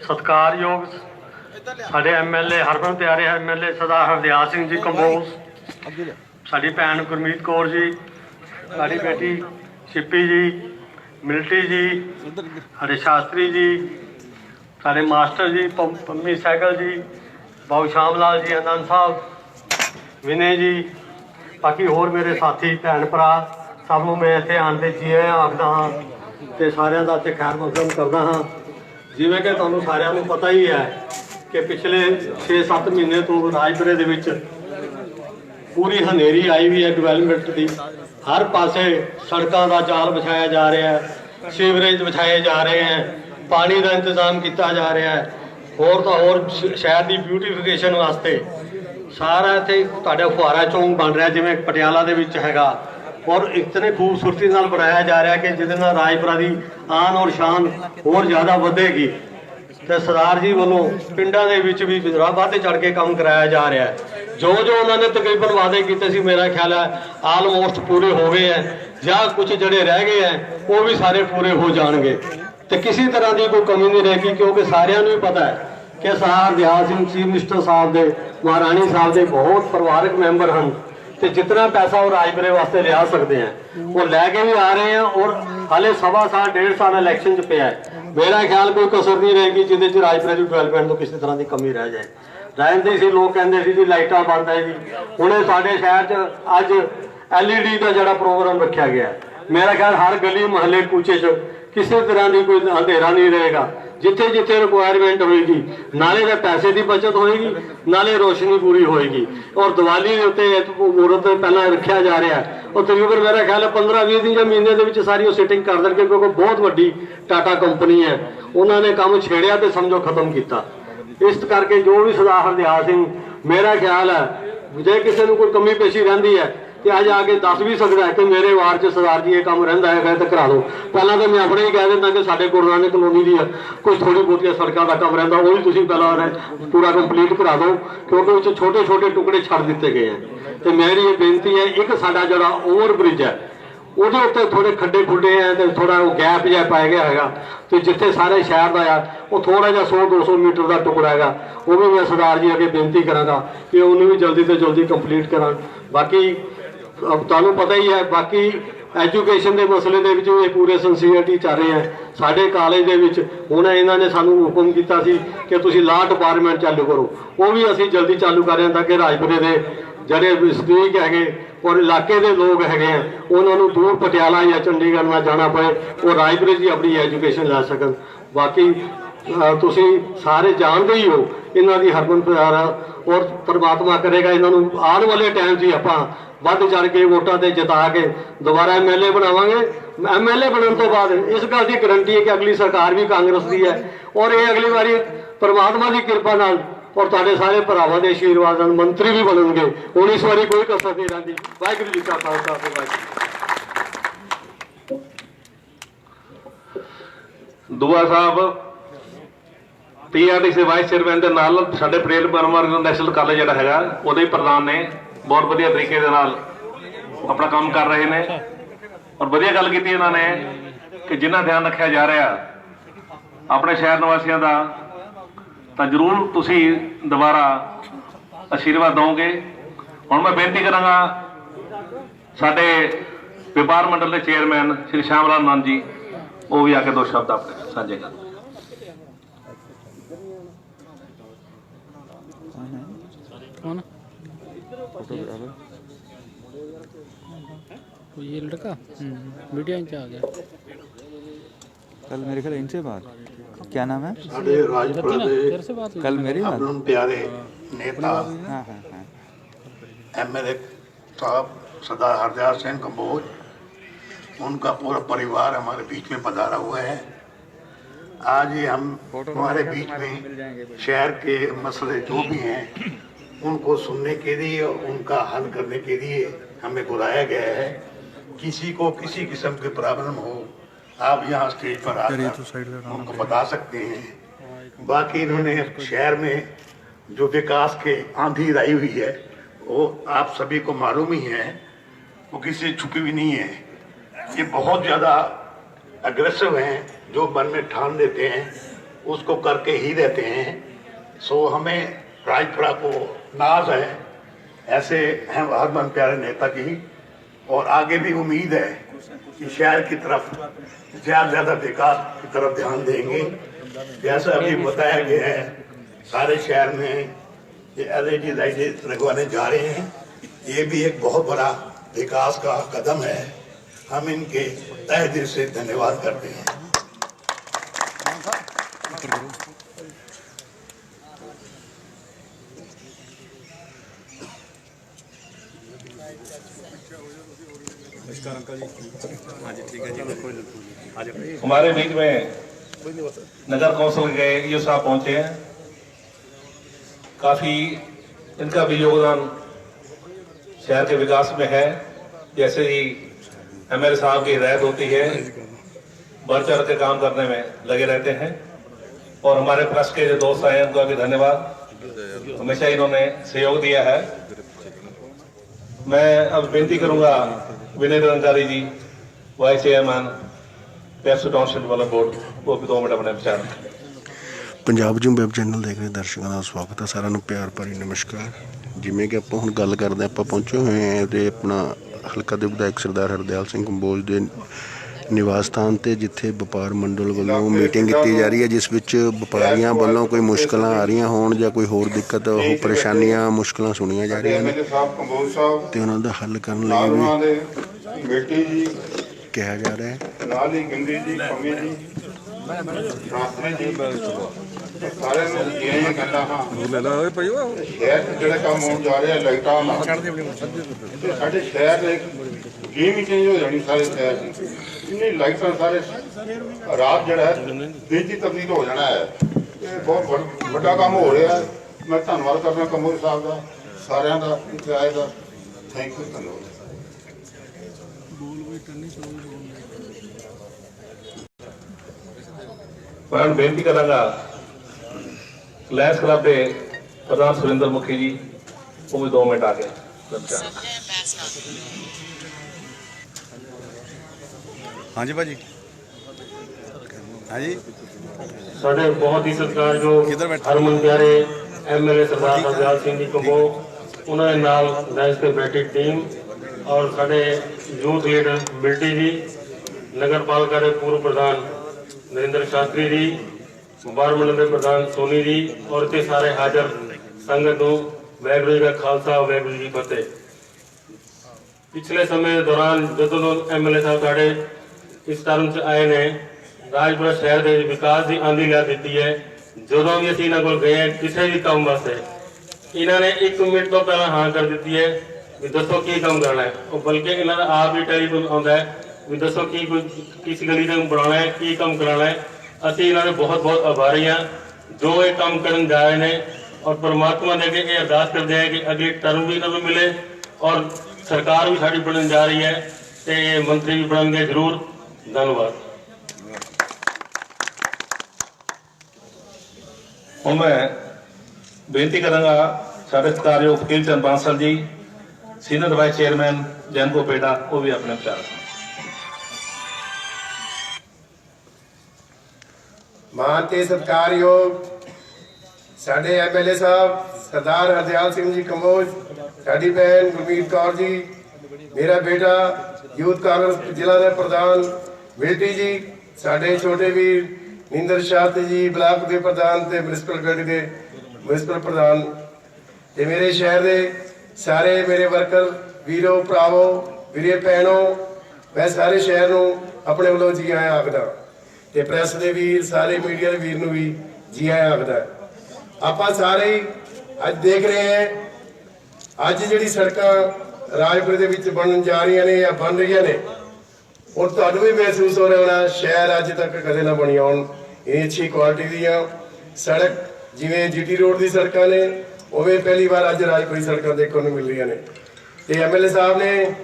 ਸਤਿਕਾਰਯੋਗ ਸਾਡੇ ਐਮਐਲਏ ਹਰਮਨ ਪਿਆਰੇ ਐਮਐਲਏ ਸਰਦਾਰ ਹਰਦਿਆਲ ਸਿੰਘ ਜੀ ਕੰਬੋਜ, ਸਾਡੀ ਭੈਣ ਗੁਰਮੀਤ ਕੌਰ ਜੀ, ਸਾਡੀ ਬੇਟੀ ਛਿੱਪੀ ਜੀ ਮਿਲਟਰੀ ਜੀ, ਸਾਡੇ ਸ਼ਾਸਤਰੀ ਜੀ, ਸਾਡੇ ਮਾਸਟਰ ਜੀ, ਪੰਮੀ ਸਹਿਗਲ ਜੀ ਬਾਬੂ ਸ਼ਾਮ ਲਾਲ ਜੀ, ਆਨੰਦ ਸਾਹਿਬ, ਵਿਨੇ ਜੀ, ਬਾਕੀ ਹੋਰ ਮੇਰੇ ਸਾਥੀ ਭੈਣ ਭਰਾ ਸਭ ਨੂੰ ਮੈਂ ਇੱਥੇ ਆਉਣ ਦੇ ਜੀ ਆਖਦਾ ਹਾਂ ਤੇ ਸਾਰਿਆਂ ਦਾ ਇੱਥੇ ਖੈਰ ਮਕਦਮ ਕਰਦਾ ਹਾਂ। ਜਿਵੇਂ ਕਿ ਤੁਹਾਨੂੰ ਸਾਰਿਆਂ ਨੂੰ ਪਤਾ ਹੀ ਹੈ ਕਿ ਪਿਛਲੇ 6-7 ਮਹੀਨੇ ਤੋਂ ਰਾਜਪੁਰੇ ਦੇ ਵਿੱਚ ਪੂਰੀ ਹਨੇਰੀ ਆਈ ਵੀ ਹੈ ਡਿਵੈਲਪਮੈਂਟ ਦੀ। ਹਰ ਪਾਸੇ ਸੜਕਾਂ ਦਾ ਜਾਲ ਵਿਛਾਇਆ ਜਾ ਰਿਹਾ ਹੈ, ਸੀਵਰੇਜ ਵਿਛਾਏ ਜਾ ਰਹੇ ਹੈ, ਪਾਣੀ ਦਾ ਇੰਤਜ਼ਾਮ ਕੀਤਾ ਜਾ ਰਿਹਾ ਹੈ। ਹੋਰ ਤਾਂ ਹੋਰ ਸ਼ਹਿਰ ਦੀ ਬਿਊਟੀਫਿਕੇਸ਼ਨ ਵਾਸਤੇ ਸਾਰਾ ਇੱਥੇ ਤੁਹਾਡਾ ਫੁਆਰਾ ਚੌਂਕ ਬਣ ਰਿਹਾ ਜਿਵੇਂ ਪਟਿਆਲਾ ਦੇ ਵਿੱਚ ਹੈਗਾ। ਔਰ ਇਤਨੇ ਖੂਬਸੂਰਤੀ ਨਾਲ ਬਣਾਇਆ ਜਾ ਰਿਹਾ ਕਿ ਜਿਹਦੇ ਨਾਲ ਰਾਜਪੁਰਾ ਦੀ ਆਨ ਔਰ ਸ਼ਾਨ ਹੋਰ ਜ਼ਿਆਦਾ ਵਧੇਗੀ। ਤੇ ਸਰਦਾਰ ਜੀ ਵੱਲੋਂ ਪਿੰਡਾਂ ਦੇ ਵਿੱਚ ਵੀ ਵਿਦਰਾਵਾ ਤੇ ਚੜ ਕੇ ਕੰਮ ਕਰਾਇਆ ਜਾ ਰਿਹਾ ਹੈ। ਜੋ ਜੋ ਉਹਨਾਂ ਨੇ ਤਕਰੀਬਨ ਵਾਅਦੇ ਕੀਤੇ ਸੀ, ਮੇਰਾ ਖਿਆਲ ਹੈ ਆਲਮੋਸਟ ਪੂਰੇ ਹੋ ਗਏ ਹੈ ਜਾਂ ਕੁਝ ਜਿਹੜੇ ਰਹਿ ਗਏ ਹੈ, ਉਹ ਵੀ ਸਾਰੇ ਪੂਰੇ ਹੋ ਜਾਣਗੇ। ਤੇ ਕਿਸੇ ਤਰ੍ਹਾਂ ਦੀ ਕੋਈ ਕਮੀ ਨਹੀਂ ਰਹੇਗੀ, ਕਿਉਂਕਿ ਸਾਰਿਆਂ ਨੂੰ ਹੀ ਪਤਾ ਹੈ ਕਿ ਸਰਦਾਰ ਦਿਆਲ ਸਿੰਘ ਚੀਫ ਮਿਨਿਸਟਰ ਸਾਹਿਬ ਦੇ, ਮਹਾਰਾਣੀ ਸਾਹਿਬ ਦੇ ਬਹੁਤ ਪਰਿਵਾਰਕ ਮੈਂਬਰ ਹਨ। ਤੇ ਜਿਤਨਾ ਪੈਸਾ ਉਹ ਰਾਜਪੁਰੇ ਵਾਸਤੇ ਲਿਆ ਸਕਦੇ ਆ। ਉਹ ਲੈ ਕੇ ਵੀ ਆ ਰਹੇ ਆ ਔਰ ਹਾਲੇ ਸਵਾ ਸਾਲ, ਡੇਢ ਸਾਲ ਇਲੈਕਸ਼ਨ ਚ ਪਿਆ ਮੇਰਾ ਖਿਆਲ ਕੋਈ ਕਸਰ ਨਹੀਂ ਰਹੇਗੀ ਜਿਹਦੇ ਚ ਰਾਜਪੁਰੇ ਦੀ ਡਿਵੈਲਪਮੈਂਟ ਤੋਂ ਕਿਸੇ ਤਰ੍ਹਾਂ ਦੀ ਕਮੀ ਰਹਿ ਜਾਏ। ਰਹਿੰਦੇ ਸੀ, ਲੋਕ ਕਹਿੰਦੇ ਸੀ ਜੀ ਲਾਈਟਾਂ ਬੰਦ ਹੈ ਜੀ। ਹੁਣੇ ਸਾਡੇ ਸ਼ਹਿਰ ਚ ਅੱਜ ਐਲਈਡੀ ਦਾ ਜਿਹੜਾ ਪ੍ਰੋਗਰਾਮ ਰੱਖਿਆ ਗਿਆ ਮੇਰਾ ਖਿਆਲ ਹਰ ਗਲੀ ਮੁਹੱਲੇ ਕੂਚੇ ਚ ਕਿਸੇ ਤਰ੍ਹਾਂ ਦੀ ਕੋਈ ਅੰਧੇਰਾ ਨਹੀਂ ਰਹੇਗਾ। ਜਿੱਥੇ ਜਿੱਥੇ ਰਿਕੁਆਇਰਮੈਂਟ ਹੋਏਗੀ, ਨਾਲੇ ਦਾ ਪੈਸੇ ਦੀ ਬਚਤ ਹੋਏਗੀ, ਨਾਲੇ ਰੋਸ਼ਨੀ ਪੂਰੀ ਹੋਏਗੀ। ਔਰ ਦੀਵਾਲੀ ਦੇ ਉੱਤੇ ਇਹ ਮੂਰਤ ਪਹਿਲਾਂ ਰੱਖਿਆ ਜਾ ਰਿਹਾ ਹੈ। ਉਹ ਤਕਰੀਬਨ ਮੇਰਾ ਖਿਆਲ ਹੈ 15 20 ਦਿਨ ਜਾਂ ਮਹੀਨੇ ਦੇ ਵਿੱਚ ਸਾਰੀ ਉਹ ਸਿਟਿੰਗ ਕਰ ਦੇਣਗੇ, ਕਿਉਂਕਿ ਬਹੁਤ ਵੱਡੀ ਟਾਟਾ ਕੰਪਨੀ ਹੈ। ਉਹਨਾਂ ਨੇ ਕੰਮ ਛੇੜਿਆ ਤੇ ਸਮਝੋ ਖਤਮ ਕੀਤਾ। ਇਸ ਕਰਕੇ ਜੋ ਵੀ ਸਰਦਾਰ ਹਰਦਿਆਲ ਸਿੰਘ, ਮੇਰਾ ਖਿਆਲ ਹੈ, ਜੇ ਕਿਸੇ ਨੂੰ ਕੋਈ ਕਮੀ ਪੇਸ਼ੀ ਰਹਿੰਦੀ ਹੈ ਤੇ ਅੱਜ ਆ ਕੇ ਦੱਸ ਵੀ ਸਕਦਾ ਕਿ ਮੇਰੇ ਵਾਰ 'ਚ ਸਰਦਾਰ ਜੀ ਇਹ ਕੰਮ ਰਹਿੰਦਾ ਹੈਗਾ ਤਾਂ ਕਰਾ ਦਿਓ। ਪਹਿਲਾਂ ਤਾਂ ਮੈਂ ਆਪਣੇ ਹੀ ਕਹਿ ਦਿੰਦਾ ਕਿ ਸਾਡੇ ਗੁਰੂ ਨਾਨਕ ਕਲੋਨੀ ਦੀ ਹੈ, ਕੋਈ ਥੋੜੀ ਬਹੁਤੀਆਂ ਸੜਕਾਂ ਦਾ ਕੰਮ ਰਹਿੰਦਾ, ਉਹ ਵੀ ਤੁਸੀਂ ਪਹਿਲਾਂ ਪੂਰਾ ਕੰਪਲੀਟ ਕਰਾ ਦਿਓ, ਕਿਉਂਕਿ ਉਹ 'ਚ ਛੋਟੇ ਛੋਟੇ ਟੁਕੜੇ ਛੱਡ ਦਿੱਤੇ ਗਏ ਹੈ। ਤੇ ਮੇਰੀ ਇਹ ਬੇਨਤੀ ਹੈ, ਇੱਕ ਸਾਡਾ ਜਿਹੜਾ ਓਵਰ ਬ੍ਰਿਜ ਹੈ, ਉਹਦੇ ਉੱਤੇ ਥੋੜੇ ਖੱਡੇ ਖੁੱਡੇ ਆ ਤੇ ਥੋੜਾ ਉਹ ਗੈਪ ਜਿਹਾ ਪਾਇਆ ਗਿਆ ਹੈਗਾ। ਤੇ ਜਿੱਥੇ ਸਾਰੇ ਸ਼ਹਿਰ ਦਾ ਆ, ਉਹ ਥੋੜਾ ਜਿਹਾ 100 200 ਮੀਟਰ ਦਾ ਟੁਕੜਾ ਹੈਗਾ। ਉਹ ਵੀ ਮੈਂ ਸਰਦਾਰ ਜੀ ਅੱਗੇ ਬੇਨਤੀ ਕਰਾਂਗਾ ਕਿ ਉਹਨੂੰ ਵੀ ਜਲਦੀ ਤੋਂ ਜਲਦੀ ਕੰਪਲੀਟ ਕਰਾਂ। ਬਾਕੀ ਤੁਹਾਨੂੰ ਪਤਾ ਹੀ ਹੈ, ਬਾਕੀ ਐਜੂਕੇਸ਼ਨ ਦੇ ਮਸਲੇ ਦੇ ਵਿੱਚ ਇਹ ਪੂਰੇ ਸਿੰਸੀਅਰਟੀ ਚੱਲ ਰਹੇ ਹੈ। ਸਾਡੇ ਕਾਲਜ ਦੇ ਵਿੱਚ ਹੁਣ ਇਹਨਾਂ ਨੇ ਸਾਨੂੰ ਹੁਕਮ ਕੀਤਾ ਸੀ ਕਿ ਤੁਸੀਂ ਲਾਅ ਡਿਪਾਰਟਮੈਂਟ ਚਾਲੂ ਕਰੋ। ਉਹ ਵੀ ਅਸੀਂ ਜਲਦੀ ਚਾਲੂ ਕਰ ਰਹੇ ਹਾਂ ਤਾਂ ਕਿ ਰਾਜਪੁਰੇ ਦੇ ਜਿਹੜੇ ਵਸਨੀਕ ਹੈਗੇ ਔਰ ਇਲਾਕੇ ਦੇ ਲੋਕ ਹੈਗੇ ਆ, ਉਹਨਾਂ ਨੂੰ ਦੂਰ ਪਟਿਆਲਾ ਜਾਂ ਚੰਡੀਗੜ੍ਹ ਨਾਲ ਜਾਣਾ ਪਏ ਉਹ ਰਾਜਪੁਰੇ 'ਚ ਹੀ ਆਪਣੀ ਐਜੂਕੇਸ਼ਨ ਲੈ ਸਕਣ। ਬਾਕੀ ਤੁਸੀਂ ਸਾਰੇ ਜਾਣਦੇ ਹੀ ਹੋ, ਇਹਨਾਂ ਦੀ ਹਰਮਨ ਪਿਆਰ ਆ ਔਰ ਪਰਮਾਤਮਾ ਕਰੇਗਾ, ਇਹਨਾਂ ਨੂੰ ਆਉਣ ਵਾਲੇ ਟਾਈਮ 'ਚ ਹੀ ਆਪਾਂ ਵੱਧ ਚੜ ਕੇ ਵੋਟਾਂ ਤੇ ਜਿਤਾ ਕੇ ਦੁਬਾਰਾ ਐਮਐਲਏ ਬਣਾਵਾਂਗੇ। ਐਮਐਲਏ ਬਣਨ ਤੋਂ ਬਾਅਦ ਇਸ ਗੱਲ ਦੀ ਗਰੰਟੀ ਹੈ ਕਿ ਅਗਲੀ ਸਰਕਾਰ ਵੀ ਕਾਂਗਰਸ ਦੀ ਹੈ। ਔਰ ਇਹ ਅਗਲੀ ਵਾਰੀ ਪਰਮਾਤਮਾ ਦੀ ਕਿਰਪਾ ਨਾਲ ਔਰ ਤੁਹਾਡੇ ਸਾਰੇ ਭਰਾਵਾਂ ਦੇ ਆਸ਼ੀਰਵਾਦ ਨਾਲ ਮੰਤਰੀ ਵੀ ਬਣਨਗੇ। ਹੁਣ ਇਸ ਵਾਰੀ ਕੋਈ ਕਸਰ ਨਹੀਂ ਰਹਿੰਦੀ। ਵਾਹਿਗੁਰੂ ਜੀ ਕਾ ਖਾਲਸਾ ਤੇ ਵਾਹਿਗੁਰੂ ਦੁਆ ਸਾਹਿਬ, ਪੀਆਰਟੀਸੀ ਵਾਈਸ ਚੇਅਰਮੈਨ ਦੇ ਨਾਲ ਸਾਡੇ ਪਰੇਲ ਪਰਮਰ ਨੈਸ਼ਨਲ ਕਾਲਜ ਜਿਹੜਾ ਹੈਗਾ, ਉਹਦੇ ਪ੍ਰਧਾਨ ਨੇ ਬਹੁਤ ਵਧੀਆ ਤਰੀਕੇ ਦੇ ਨਾਲ ਆਪਣਾ ਕੰਮ ਕਰ ਰਹੇ ਨੇ। ਔਰ ਵਧੀਆ ਗੱਲ ਕੀਤੀ ਇਹਨਾਂ ਨੇ ਕਿ ਜਿੰਨਾ ਧਿਆਨ ਰੱਖਿਆ ਜਾ ਰਿਹਾ ਆਪਣੇ ਸ਼ਹਿਰ ਨਿਵਾਸੀਆਂ ਦਾ, ਤਾਂ ਜ਼ਰੂਰ ਤੁਸੀਂ ਦੁਬਾਰਾ ਆਸ਼ੀਰਵਾਦ ਦਿਓਗੇ। ਹੁਣ ਮੈਂ ਬੇਨਤੀ ਕਰਾਂਗਾ ਸਾਡੇ ਵਪਾਰ ਮੰਡਲ ਦੇ ਚੇਅਰਮੈਨ ਸ਼੍ਰੀ ਸ਼ਾਮ ਰਾਮ ਨੰਦ ਜੀ, ਉਹ ਵੀ ਆ ਕੇ ਦੋ ਸ਼ਬਦ ਆਪਣੇ ਸਾਂਝੇ ਕਰਨ। कौन फ़ोटो तो ये लड़का? हम्म, मीडिया इनसे आ गया कल मेरे ख्याल इनसे बात। क्या नाम है? कल मेरी बात। प्यारे नेता एमएलए साहब सरदार हरदयाल सेन कंबोज उनका पूरा परिवार हमारे बीच में पधारा हुआ है आज ये हम हमारे बीच में शहर के मसले जो भी हैं उनको सुनने के लिए और उनका हल करने के लिए हमें बुलाया गया है किसी को किसी किस्म की प्रॉब्लम हो आप यहाँ स्टेज पर आकर उनको बता सकते हैं बाकी इन्होंने शहर में जो विकास के आंधी लाई हुई है वो आप सभी को मालूम ही है वो किसी से छुपी हुई नहीं है ये बहुत ज़्यादा अग्रेसिव हैं जो मन में ठान देते हैं उसको करके ही रहते हैं सो हमें राजपुरा को नाज है, ऐसे हैं हरमन प्यारे नेता की और आगे भी उम्मीद है कि शहर की तरफ़, ज़्यादा ज़्यादा विकास की तरफ़ ध्यान देंगे। जैसा अभी बताया गया है, सारे शहर में ये एल ई डी लाइटें लगवाने जा रहे हैं। ये भी एक बहुत बड़ा विकास का कदम है। हम इनके तहे दिल से धन्यवाद करते हैं। हमारे बीच में नगर कौंसिल के ये साहब पहुँचे हैं। काफ़ी इनका भी योगदान शहर के विकास में है। जैसे ही एमएलए साहब की हिदायत होती है, बढ़ चढ़ के काम करने में लगे रहते हैं। और हमारे प्रेस के जो दोस्त आए हैं, उनका भी धन्यवाद। हमेशा इन्होंने सहयोग दिया है। मैं अब बेनती करूँगा Vinay Nirankari ji vice chairman PEPSU township develop board ਉਹ ਵੀ ਦੋ ਮਿੰਟ ਆਪਣੇ ਵਿਚਾਰ ਰੱਖਣ। ਪੰਜਾਬ ਜੂ ਵੈਬ ਚੈਨਲ ਦੇਖ ਰਹੇ ਦਰਸ਼ਕਾਂ ਦਾ ਸਵਾਗਤ ਹੈ ਸਾਰਿਆਂ ਨੂੰ ਪਿਆਰ ਭਰੀ ਨਮਸਕਾਰ ਜਿਵੇਂ ਕਿ ਆਪਾਂ ਹੁਣ ਗੱਲ ਕਰਦੇ ਹਾਂ, ਆਪਾਂ ਪਹੁੰਚੇ ਹੋਏ ਹਾਂ ਤੇ ਆਪਣਾ ਹਲਕਾ ਦੇ ਵਿਧਾਇਕ ਸਰਦਾਰ ਹਰਦਿਆਲ ਸਿੰਘ ਕੰਬੋਜ ਦੇ ਨਿਵਾਸ ਸਥਾਨ ਤੇ ਜਿੱਥੇ ਵਪਾਰ ਮੰਡਲ ਵੱਲੋਂ ਮੀਟਿੰਗ ਕੀਤੀ ਜਾ ਰਹੀ ਹੈ ਜਿਸ ਵਿੱਚ ਵਪਾਰੀਆਂ ਵੱਲੋਂ ਕੋਈ ਮੁਸ਼ਕਲਾਂ ਆ ਰਹੀਆਂ ਹੋਣ ਜਾਂ ਕੋਈ ਹੋਰ ਦਿੱਕਤ ਉਹ ਪਰੇਸ਼ਾਨੀਆਂ ਮੁਸ਼ਕਲਾਂ ਸੁਣੀਆਂ ਜਾ ਰਹੀਆਂ ਨੇ। ਤੇ ਉਹਨਾਂ ਦਾ ਹੱਲ ਕਰਨ ਲਈ ਵੀ ਦੇ ਬੇਟੀ ਜੀ ਕਿਹਾ ਜਾ ਰਿਹਾ ਹੈ। ਨਾਲ ਹੀ ਗੰਗੀ ਜੀ ਪੰਮੀ ਜੀ ਸ਼ਾਸਤਰੀ ਜੀ ਸਾਰਿਆਂ ਨੂੰ ਇਹ ਗੱਲਾਂ ਹਾਂ। ਲੈ ਲਾ ਓਏ ਭਾਈ ਸ਼ਹਿਰ ਜਿਹੜੇ ਕੰਮ ਹੋਣ ਜਾ ਰਹੇ ਲਾਈਟਾਂ ਨਾਲ। ਸਾਡੇ ਸ਼ਹਿਰ ਦੇ ਗੇਮ ਹੀ ਚੇਂਜ ਹੋ ਜਾਣੀ ਸਾਰੇ ਸ਼ਹਿਰ ਦੀ। ਇੰਨੀ ਲਾਈਟਾਂ ਸਾਰੇ ਰਾਤ ਜਿਹੜਾ ਹੈ ਹੀ ਤਬਦੀਲ ਹੋ ਜਾਣਾ ਹੈ। ਇਹ ਬਹੁਤ ਵੱਡ- ਵੱਡਾ ਕੰਮ ਹੋ ਰਿਹਾ ਹੈ। ਮੈਂ ਧੰਨਵਾਦ ਕਰਦਾ ਕੰਬੋਜ ਸਾਹਿਬ ਦਾ ਸਾਰਿਆਂ ਦਾ ਇੱਥੇ ਆਏ ਦਾ। ਥੈਂਕ ਯੂ ਧੰਨਵਾਦ। ਮੈਂ ਬੇਨਤੀ ਕਰਾਂਗਾ ਲੈਸ ਕਲੱਬ ਦੇ ਪ੍ਰਧਾਨ ਸੁਰਿੰਦਰ ਮੁਖੀ ਜੀ ਉਹ ਵੀ ਦੋ ਮਿੰਟ ਆ ਕੇ। ਵਿਚਾਰ ਹਾਂਜੀ ਭਾਜੀ ਹਾਂਜੀ ਸਾਡੇ ਬਹੁਤ ਹੀ ਸਤਿਕਾਰਯੋਗ ਕਿੱਧਰ ਬੈਠੇ? ਹਰਮਨ ਪਿਆਰੇ ਐਮਐਲਏ ਸਰਦਾਰ ਹਰਦਿਆਲ ਸਿੰਘ ਜੀ ਕੰਬੋ ਉਹਨਾਂ ਦੇ ਨਾਲ ਦੇਸ਼ ਤੇ ਬੈਠੀ ਟੀਮ ਔਰ ਸਾਡੇ ਯੂਥ ਲੀਡਰ ਮਿਲਟੀ ਜੀ ਨਗਰਪਾਲਿਕਾ ਦੇ ਪੂਰਵ ਪ੍ਰਧਾਨ ਨਰਿੰਦਰ ਸ਼ਾਸਤਰੀ ਜੀ ਵਪਾਰ ਮੰਡਲ ਦੇ ਪ੍ਰਧਾਨ ਸੋਨੀ ਜੀ ਔਰ ਇੱਥੇ ਸਾਰੇ ਹਾਜ਼ਰ ਸੰਗਤ ਨੂੰ ਵਾਹਿਗੁਰੂ ਜੀ ਦਾ ਖਾਲਸਾ ਵਾਹਿਗੁਰੂ ਜੀ ਕੀ ਫਤਿਹ। ਪਿਛਲੇ ਸਮੇਂ ਦੇ ਦੌਰਾਨ ਜਦੋਂ ਐਮਐਲਏ ਸਾਹਿਬ ਸਾਡੇ ਇਸ ਟਰਮ ਚ ਆਏ ਨੇ ਰਾਜਪੁਰਾ ਸ਼ਹਿਰ ਦੇ ਵਿੱਚ ਵਿਕਾਸ ਦੀ ਆਂਦੀ ਲੈ ਦਿੱਤੀ ਹੈ ਜਦੋਂ ਵੀ ਅਸੀਂ ਇਹਨਾਂ ਕੋਲ ਗਏ ਹਾਂ ਕਿਸੇ ਵੀ ਕੰਮ ਵਾਸਤੇ ਇਹਨਾਂ ਨੇ 1 ਮਿੰਟ ਤੋਂ ਪਹਿਲਾਂ ਹਾਂ ਕਰ ਦਿੱਤੀ ਹੈ ਵੀ ਦੱਸੋ ਕੀ ਕੰਮ ਕਰਨਾ ਹੈ ਉਹ ਬਲਕਿ ਇਹਨਾਂ ਦਾ ਆਪ ਹੀ ਟੈਲੀਫੋਨ ਆਉਂਦਾ ਹੈ ਵੀ ਦੱਸੋ ਕੀ ਕੋਈ ਕਿਸ ਗਲੀ ਨੂੰ ਬਣਾਉਣਾ ਹੈ ਕੀ ਕੰਮ ਕਰਾਉਣਾ ਹੈ ਅਸੀਂ ਇਹਨਾਂ ਦੇ ਬਹੁਤ ਬਹੁਤ ਆਭਾਰੀ ਹਾਂ ਜੋ ਇਹ ਕੰਮ ਕਰਨ ਜਾ ਰਹੇ ਨੇ ਔਰ ਪ੍ਰਮਾਤਮਾ ਦੇ ਅੱਗੇ ਇਹ ਅਰਦਾਸ ਕਰਦੇ ਹਾਂ ਕਿ ਅਗਲੀ ਟਰਮ ਵੀ ਇਹਨਾਂ ਨੂੰ ਮਿਲੇ ਔਰ ਸਰਕਾਰ ਵੀ ਸਾਡੀ ਬਣਨ ਜਾ ਰਹੀ ਹੈ ਤੇ ਇਹ ਮੰਤਰੀ ਵੀ ਬਣਨਗੇ ਜ਼ਰੂਰ ਧੰਨਵਾਦ ਹੁਣ ਮੈਂ ਬੇਨਤੀ ਕਰਾਂਗਾ ਸਾਡੇ ਸਤਿਕਾਰਯੋਗ Fakir Chand Bansal ji senior vice chairman Genco Peeta ਉਹ ਵੀ ਆਪਣੇ ਵਿਚਾਰ ਰੱਖਣ। ਮਾਨ ਤੇ ਸਤਿਕਾਰਯੋਗ ਸਾਡੇ ਐਮਐਲਏ ਸਾਹਿਬ ਸਰਦਾਰ ਹਰਦਿਆਲ ਸਿੰਘ ਜੀ ਕੰਬੋਜ ਸਾਡੀ ਭੈਣ ਗੁਰਮੀਤ ਕੌਰ ਜੀ ਮੇਰਾ ਬੇਟਾ ਯੂਥ ਕਾਂਗਰਸ ਜ਼ਿਲ੍ਹਾ ਦੇ ਪ੍ਰਧਾਨ ਬੇਟੀ ਜੀ, ਸਾਡੇ ਛੋਟੇ ਵੀਰ, ਨਿੰਦਰ ਸ਼ਾਸਤਰੀ ਜੀ, ਬਲਾਕ ਦੇ ਪ੍ਰਧਾਨ ਤੇ ਮਿਊਨਿਸਪਲ ਕਮੇਟੀ ਦੇ ਮਿਊਨਿਸਪਲ ਪ੍ਰਧਾਨ ਤੇ ਮੇਰੇ ਸ਼ਹਿਰ ਦੇ ਸਾਰੇ ਮੇਰੇ ਵਰਕਰ, ਵੀਰੋ, ਭਰਾਵੋ, ਵੀਰੇ ਭੈਣੋ, ਮੈਂ ਸਾਰੇ ਸ਼ਹਿਰ ਨੂੰ ਆਪਣੇ ਵੱਲੋਂ ਜੀ ਆਇਆਂ ਆਖਦਾ ਤੇ ਪ੍ਰੈਸ ਦੇ ਵੀਰ, ਸਾਰੇ ਮੀਡੀਆ ਦੇ ਵੀਰ ਨੂੰ ਵੀ ਜੀ ਆਇਆਂ ਆਖਦਾ ਆਪਾਂ ਸਾਰੇ ਹੀ ਅੱਜ ਦੇਖ ਰਹੇ ਹਾਂ, ਅੱਜ ਜਿਹੜੀ ਸੜਕਾਂ ਰਾਜਪੁਰ ਦੇ ਵਿੱਚ ਬਣਨ ਜਾ ਰਹੀਆਂ ਨੇ ਜਾਂ ਬਣ ਰਹੀਆਂ ਨੇ ਔਰ ਤੁਹਾਨੂੰ ਵੀ ਮਹਿਸੂਸ ਹੋ ਰਿਹਾ ਹੋਣਾ, ਸ਼ਹਿਰ ਅੱਜ ਤੱਕ ਕਦੇ ਨਾ ਬਣੀ ਹੋਣ ਇਹ ਅੱਛੀ ਕੁਆਲਿਟੀ ਦੀਆਂ ਸੜਕ, ਜਿਵੇਂ ਜੀਟੀ ਰੋਡ ਦੀ ਸੜਕਾਂ ਨੇ, ਉਵੇਂ ਪਹਿਲੀ ਵਾਰ ਅੱਜ ਰਾਜਪੁਰੀ ਸੜਕਾਂ ਦੇਖਣ ਨੂੰ ਮਿਲ ਰਹੀਆਂ ਨੇ। ਤੇ ਐਮਐਲਏ ਸਾਹਿਬ ਨੇ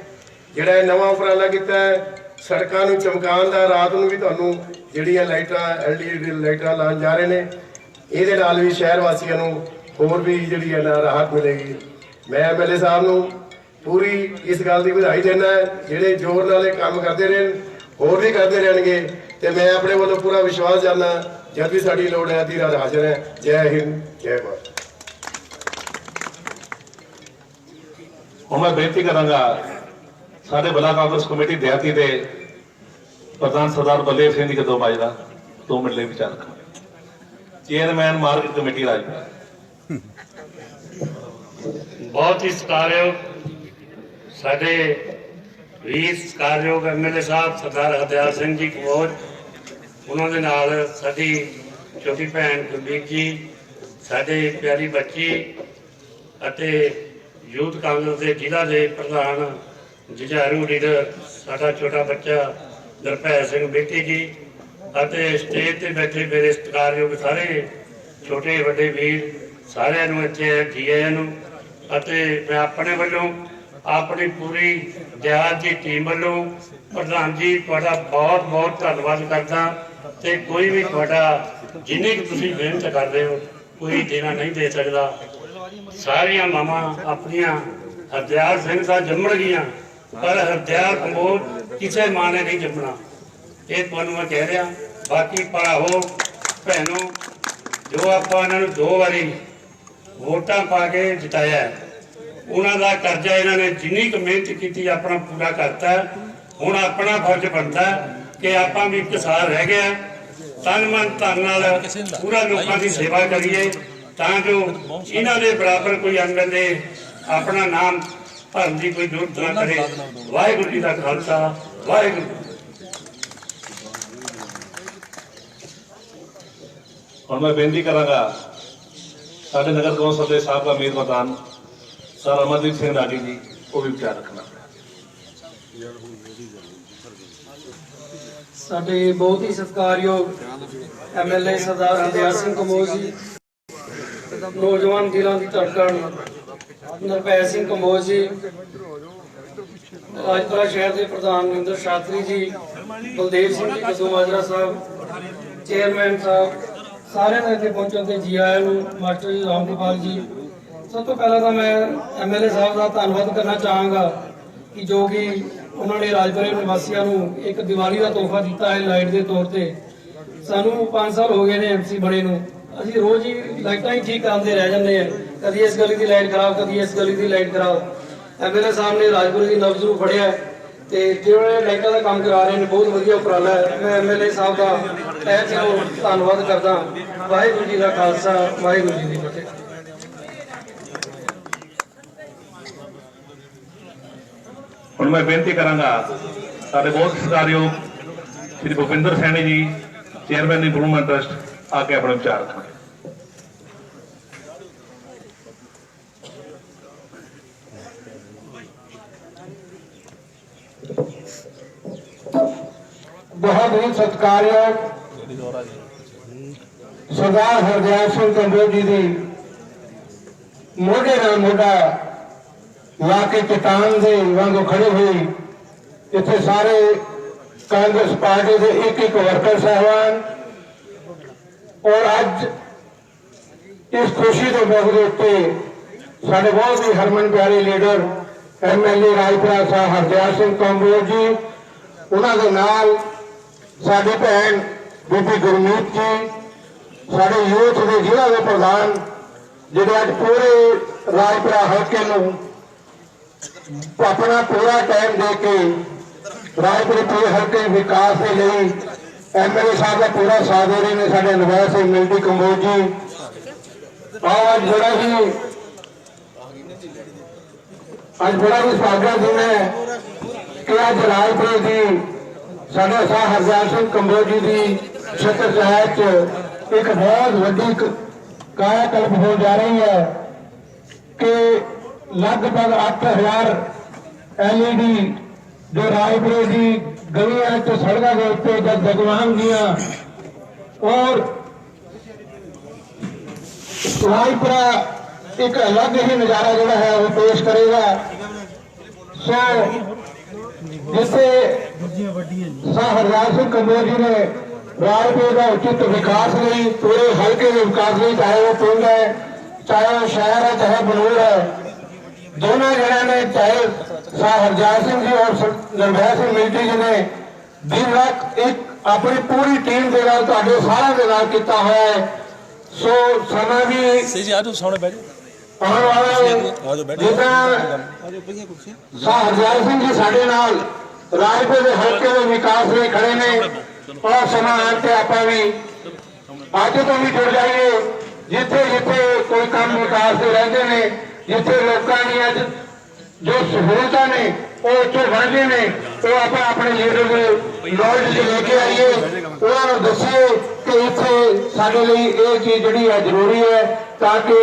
ਜਿਹੜਾ ਇਹ ਨਵਾਂ ਉਪਰਾਲਾ ਕੀਤਾ ਹੈ, ਸੜਕਾਂ ਨੂੰ ਚਮਕਾਉਣ ਦਾ, ਰਾਤ ਨੂੰ ਵੀ ਤੁਹਾਨੂੰ ਜਿਹੜੀਆਂ ਲਾਈਟਾਂ ਐਲਈਡੀ ਲਾਈਟਾਂ ਲਾਉਣ ਜਾ ਰਹੇ ਨੇ, ਇਹਦੇ ਨਾਲ ਵੀ ਸ਼ਹਿਰ ਵਾਸੀਆਂ ਨੂੰ ਹੋਰ ਵੀ ਜਿਹੜੀ ਹੈ ਨਾ ਰਾਹਤ ਮਿਲੇਗੀ। ਮੈਂ ਐਮਐਲਏ ਸਾਹਿਬ ਨੂੰ ਪੂਰੀ ਇਸ ਗੱਲ ਦੀ ਵਧਾਈ ਦਿੰਦਾ ਜਿਹੜੇ ਜ਼ੋਰ ਨਾਲ ਇਹ ਕੰਮ ਕਰਦੇ ਰਹਿਣ ਹੋਰ ਵੀ ਕਰਦੇ ਰਹਿਣਗੇ। ਤੇ ਮੈਂ ਆਪਣੇ ਵੱਲੋਂ ਪੂਰਾ ਵਿਸ਼ਵਾਸ ਕਰਨਾ ਜਦ ਵੀ ਸਾਡੀ ਲੋੜ ਹੈ ਅੱਧੀ ਰਾਤ ਹਾਜ਼ਰ ਹੈ। ਜੈ ਹਿੰਦ ਜੈ ਭਾਰਤ। ਹੁਣ ਮੈਂ ਬੇਨਤੀ ਕਰਾਂਗਾ ਸਾਡੇ ਬਲਾਕ ਕਾਂਗਰਸ ਕਮੇਟੀ ਦਿਹਾਤੀ ਦੇ ਪ੍ਰਧਾਨ ਸਰਦਾਰ ਬਲਦੇਵ ਸਿੰਘ ਜੀ ਕਦੋਂ ਮਾਜਰਾ? ਦੋ ਮਿੰਟ ਲਈ ਵਿਚਾਰ ਰੱਖਾਂ ਚੇਅਰਮੈਨ ਮਾਰਕੀਟ ਕਮੇਟੀ ਰਾਜਪੁਰਾ ਬਹੁਤ ਹੀ ਸਤਿਕਾਰਯੋਗ ਸਾਡੇ ਵੀਰ ਸਤਿਕਾਰਯੋਗ ਐਮਐਲਏ ਸਾਹਿਬ ਸਰਦਾਰ ਹਰਦਿਆਲ ਸਿੰਘ ਜੀ ਕਮੋਜ ਉਹਨਾਂ ਦੇ ਨਾਲ ਸਾਡੀ ਛੋਟੀ ਭੈਣ ਗੁਰਬੀਰ ਜੀ, ਸਾਡੇ ਪਿਆਰੀ ਬੱਚੀ ਅਤੇ ਯੂਥ ਕਾਂਗਰਸ ਦੇ ਜ਼ਿਲ੍ਹਾ ਦੇ ਪ੍ਰਧਾਨ ਜੁਝਾਰੂ ਲੀਡਰ, ਸਾਡਾ ਛੋਟਾ ਬੱਚਾ ਗੁਰਭੈ ਸਿੰਘ ਬੇਟੀ ਜੀ ਅਤੇ ਸਟੇਜ ਤੇ ਬੈਠੇ ਮੇਰੇ ਸਤਿਕਾਰਯੋਗ ਸਾਰੇ ਛੋਟੇ ਵੱਡੇ ਵੀਰ ਸਾਰਿਆਂ ਨੂੰ ਇੱਥੇ ਜੀ ਆਇਆਂ ਨੂੰ ਅਤੇ ਮੈਂ ਆਪਣੇ ਵੱਲੋਂ ਆਪਣੀ ਪੂਰੀ ਦਿਹਾਤ ਦੀ ਟੀਮ ਵੱਲੋਂ ਪ੍ਰਧਾਨ ਜੀ, ਤੁਹਾਡਾ ਬਹੁਤ ਬਹੁਤ ਧੰਨਵਾਦ ਕਰਦਾ ਤੇ ਕੋਈ ਵੀ ਤੁਹਾਡਾ ਜਿੰਨੀ ਕੁ ਤੁਸੀਂ ਮਿਹਨਤ ਕਰਦੇ ਹੋ, ਕੋਈ ਦੇਣਾ ਨਹੀਂ ਦੇ ਸਕਦਾ। ਸਾਰੀਆਂ ਮਾਵਾਂ ਆਪਣੀਆਂ ਹਰਦਿਆਲ ਸਿੰਘ ਦਾ ਜੰਮਣ ਗਈਆਂ, ਪਰ ਹਰਦਿਆਲ ਕੰਬੋਜ ਕਿਸੇ ਮਾਂ ਨੇ ਨਹੀਂ ਜੰਮਣਾ। ਇਹ ਤੁਹਾਨੂੰ ਮੈਂ ਕਹਿ ਰਿਹਾ, ਬਾਕੀ ਭਰਾਵੋ, ਭੈਣੋ, ਜੋ ਆਪਾਂ ਇਹਨਾਂ ਨੂੰ ਦੋ ਵਾਰੀ ਵੋਟਾਂ ਪਾ ਕੇ ਜਿਤਾਇਆ ਉਹਨਾਂ ਦਾ ਕਰਜ਼ਾ ਇਹਨਾਂ ਨੇ ਜਿੰਨੀ ਕੁ ਮਿਹਨਤ ਕੀਤੀ, ਆਪਣਾ ਪੂਰਾ ਕਰਤਾ। ਹੁਣ ਆਪਣਾ ਫਰਜ਼ ਬਣਦਾ ਕਿ ਆਪਾਂ ਵੀ ਇੱਕ ਰਹਿ ਗਿਆ ਤਨ ਮਨ ਧਨ ਨਾਲ ਪੂਰਾ ਲੋਕਾਂ ਦੀ ਸੇਵਾ ਕਰੀਏ, ਤਾਂ ਜੋ ਇਹਨਾਂ ਦੇ ਬਰਾਬਰ ਕੋਈ ਐਮਐਲਏ ਆਪਣਾ ਨਾਮ ਭਰਨ ਦੀ ਕੋਈ ਜ਼ਰੂਰਤ ਨਾ ਕਰੇ। ਵਾਹਿਗੁਰੂ ਜੀ ਦਾ ਖਾਲਸਾ, ਵਾਹਿਗੁਰੂ ਹੁਣ ਮੈਂ ਬੇਨਤੀ ਕਰਾਂਗਾ, ਸਾਡੇ ਨਗਰ ਕੌਂਸਲ ਦੇ ਸਾਬਕਾ ਮੀਰ ਪ੍ਰਧਾਨ ਸਰ, ਅਮਰਦੀਪ ਸਿੰਘ ਰਾਗੀ ਜੀ, ਉਹ ਵੀ ਵਿਚਾਰ ਰੱਖਣਾ ਸਾਡੇ ਬਹੁਤ ਹੀ ਸਤਿਕਾਰਯੋਗ ਐਮਐਲਏ ਸਰਦਾਰ ਹਰਦਿਆਲ ਸਿੰਘ ਕਮੋਜ ਜੀ, ਨੌਜਵਾਨ ਦਿਲਾਂ ਦੀ ਧੜਕਣ ਨਰਪੈ ਸਿੰਘ ਕਮੋਜ ਜੀ, ਰਾਜਪੁਰਾ ਸ਼ਹਿਰ ਦੇ ਪ੍ਰਧਾਨ ਨਿੰਦਰ ਸ਼ਾਸਤਰੀ ਜੀ, ਬਲਦੇਵ ਸਿੰਘ ਜੀ ਕਦੂ ਮਾਜਰਾ ਸਾਹਿਬ, ਚੇਅਰਮੈਨ ਸਾਹਿਬ, ਸਾਰਿਆਂ ਦੇ ਇੱਥੇ ਪਹੁੰਚਣ ਤੇ ਜੀ ਆਇਆਂ ਨੂੰ, ਮਾਸਟਰ ਜੀ ਰਾਮ ਜੀ ਸਭ ਤੋਂ ਪਹਿਲਾਂ ਤਾਂ ਮੈਂ ਐਮਐਲਏ ਸਾਹਿਬ ਦਾ ਧੰਨਵਾਦ ਕਰਨਾ ਚਾਹਾਂਗਾ ਕਿ ਜੋ ਕਿ ਉਹਨਾਂ ਨੇ ਰਾਜਪੁਰੇ ਨਿਵਾਸੀਆਂ ਨੂੰ ਇੱਕ ਦੀਵਾਲੀ ਦਾ ਤੋਹਫਾ ਦਿੱਤਾ ਹੈ ਲਾਈਟ ਦੇ ਤੌਰ ਤੇ। ਸਾਨੂੰ 5 ਸਾਲ ਹੋ ਗਏ ਨੇ ਐਮਸੀ ਬਣੇ ਨੂੰ। ਅਸੀਂ ਰੋਜ਼ ਹੀ ਲਾਈਟਾਂ ਹੀ ਠੀਕ ਕਰਾਉਂਦੇ ਰਹਿ ਜਾਂਦੇ ਆ ਕਦੀ ਇਸ ਗਲੀ ਦੀ ਲਾਈਟ ਖਰਾਬ, ਕਦੀ ਇਸ ਗਲੀ ਦੀ ਲਾਈਟ ਖਰਾਬ। ਐਮਐਲਏ ਸਾਹਿਬ ਨੇ ਰਾਜਪੁਰੇ ਦੀ ਨਬਜ਼ ਨੂੰ ਫੜਿਆ ਹੈ ਤੇ ਜਿਹੜੇ ਲਾਈਟਾਂ ਦਾ ਕੰਮ ਕਰਾ ਰਹੇ ਨੇ, ਬਹੁਤ ਵਧੀਆ ਉਪਰਾਲਾ ਹੈ। ਮੈਂ ਐਮਐਲਏ ਸਾਹਿਬ ਦਾ ਤਹਿ ਦਿਲੋਂ ਧੰਨਵਾਦ ਕਰਦਾ ਵਾਹਿਗੁਰੂ ਜੀ ਦਾ ਖਾਲਸਾ, ਵਾਹਿਗੁਰੂ ਜੀ ਦੀ ਹੁਣ ਮੈਂ ਬੇਨਤੀ ਕਰਾਂਗਾ ਸਾਡੇ ਬਹੁਤ ਸਤਿਕਾਰਯੋਗ ਸ੍ਰੀ ਭੁਪਿੰਦਰ ਸੈਣੀ ਜੀ, ਚੇਅਰਮੈਨ ਇੰਪਰੂਵਮੈਂਟ ਟਰਸਟ, ਆ ਕੇ ਆਪਣੇ ਵਿਚਾਰ ਰੱਖਣ। ਬਹੁਤ ਹੀ ਸਤਿਕਾਰਯੋਗ ਸਰਦਾਰ ਹਰਦਿਆਲ ਸਿੰਘ ਕੰਬੋਜ ਜੀ ਦੀ ਮੋਢੇ ਨਾਲ ਮੋਢਾ ਲਾ ਕੇ ਚਟਾਨ ਦੇ ਵਾਂਗੂ ਖੜੇ ਹੋਏ। ਇੱਥੇ ਸਾਰੇ ਕਾਂਗਰਸ ਪਾਰਟੀ ਦੇ ਇੱਕ ਇੱਕ ਵਰਕਰ ਸਾਹਿਬਾਨ। ਔਰ ਅੱਜ ਇਸ ਖੁਸ਼ੀ ਦੇ ਮੌਕੇ ਦੇ ਉੱਤੇ ਸਾਡੇ ਬਹੁਤ ਹੀ ਹਰਮਨ ਪਿਆਰੇ ਲੀਡਰ ਐਮਐਲਏ ਰਾਜਪੁਰਾ ਸਾਹਿਬ ਹਰਦਿਆਲ ਸਿੰਘ ਕੰਬੋਜ ਜੀ, ਉਹਨਾਂ ਦੇ ਨਾਲ ਸਾਡੀ ਭੈਣ ਬੀਬੀ ਗੁਰਮੀਤ ਜੀ, ਸਾਡੇ ਯੂਥ ਦੇ ਜ਼ਿਲ੍ਹਾ ਦੇ ਪ੍ਰਧਾਨ, ਜਿਹੜੇ ਅੱਜ ਪੂਰੇ ਰਾਜਪੁਰਾ ਹਲਕੇ ਨੂੰ ਆਪਣਾ ਪੂਰਾ ਟਾਈਮ ਦੇ ਕੇ ਰਾਜਪੁਰੇ ਪੂਰੇ ਹਲਕੇ ਵਿਕਾਸ ਦੇ ਲਈ ਐਮਐਲਏ ਸਾਹਿਬ ਦਾ ਪੂਰਾ ਸਾਥ ਦੇ ਰਹੇ ਨੇ ਸਾਡੇ ਨਵਾਜ਼ ਸਿੰਘ ਮਿਲਦੀ ਕੰਬੋਜ ਜੀ। ਆਓ, ਅੱਜ ਬੜਾ ਹੀ ਅੱਜ ਬੜਾ ਹੀ ਸੁਹਾਗਾ ਦਿਨ ਹੈ ਕਿ ਅੱਜ ਰਾਜਪੁਰ ਦੀ ਸਾਡੇ ਸਾਹ ਹਰਜਾਨ ਸਿੰਘ ਕੰਬੋਜ ਜੀ ਦੀ ਛਤਰ ਸਾਹਿਬ ਚ ਇੱਕ ਬਹੁਤ ਵੱਡੀ ਕਾਇਆ ਕਲਪ ਹੋ ਜਾ ਰਹੀ ਹੈ ਕਿ ਲਗਭਗ 8000 ਐਲਈਡੀ ਜੋ ਰਾਜਪੁਰੇ ਦੀ ਗਲੀਆਂ ਤੇ ਸੜਕਾਂ ਦੇ ਉੱਤੇ ਜਦ ਜਗਵਾਉਣਗੀਆਂ ਔਰ ਰਾਜਪੁਰਾ ਇੱਕ ਅਲੱਗ ਹੀ ਨਜ਼ਾਰਾ ਜਿਹੜਾ ਹੈ ਉਹ ਪੇਸ਼ ਕਰੇਗਾ। ਸੋ ਜਿੱਥੇ ਸਾਹ ਸਿੰਘ ਕੰਬੋਜ ਜੀ ਨੇ ਰਾਜਪੁਰ ਦਾ ਉਚਿਤ ਵਿਕਾਸ ਲਈ, ਪੂਰੇ ਹਲਕੇ ਦੇ ਵਿਕਾਸ ਲਈ ਚਾਹੇ ਉਹ ਪਿੰਡ ਹੈ, ਚਾਹੇ ਉਹ ਸ਼ਹਿਰ ਹੈ, ਚਾਹੇ ਬਨੂੜ ਹੈ ਦੋਨਾਂ ਜਣਿਆਂ ਨੇ ਚਾਹੇ ਸਾਹ ਹਰਜਾਲ ਸਿੰਘ ਜੀ ਔਰ ਨਰਵੈ ਸਿੰਘ ਮਿਲਟੀ ਜੀ ਨੇ ਦਿਨ ਰਾਤ ਇੱਕ ਆਪਣੀ ਪੂਰੀ ਟੀਮ ਦੇ ਨਾਲ ਤੁਹਾਡੇ ਸਾਰਿਆਂ ਦੇ ਨਾਲ ਕੀਤਾ ਹੋਇਆ ਹੈ। ਸੋ ਸਮਾਂ ਵੀ ਸੇ ਜੀ ਆਜੋ ਸਾਹਮਣੇ ਬੈਠੋ ਆਉਣ ਵਾਲਾ ਹੈ। ਜਿੱਦਾਂ ਸਾਹ ਹਰਜਿਆਲ ਸਿੰਘ ਜੀ ਸਾਡੇ ਨਾਲ ਰਾਜਪੁਰ ਦੇ ਹਲਕੇ ਦੇ ਵਿਕਾਸ ਲਈ ਖੜੇ ਨੇ। ਉਹ ਸਮਾਂ ਆਉਣ ਤੇ ਆਪਾਂ ਵੀ ਅੱਜ ਤੋਂ ਵੀ ਜੁੜ ਜਾਈਏ। ਜਿੱਥੇ ਜਿੱਥੇ ਕੋਈ ਕੰਮ ਵਿਕਾਸ ਦੇ ਰਹਿੰਦੇ ਨੇ ਜਿੱਥੇ ਲੋਕਾਂ ਦੀ ਅੱਜ ਜੋ ਸਹੂਲਤਾਂ ਨੇ, ਉਹ ਇੱਥੋਂ ਵੜਦੇ ਨੇ, ਉਹ ਆਪਾਂ ਆਪਣੇ ਲੀਡਰ ਦੇ ਨੌਲੇਜ ਚ ਲੈ ਕੇ ਆਈਏ। ਉਹਨਾਂ ਨੂੰ ਦੱਸੀਏ ਕਿ ਇੱਥੇ ਸਾਡੇ ਲਈ ਇਹ ਚੀਜ਼ ਜਿਹੜੀ ਹੈ ਜ਼ਰੂਰੀ ਹੈ ਤਾਂ ਕਿ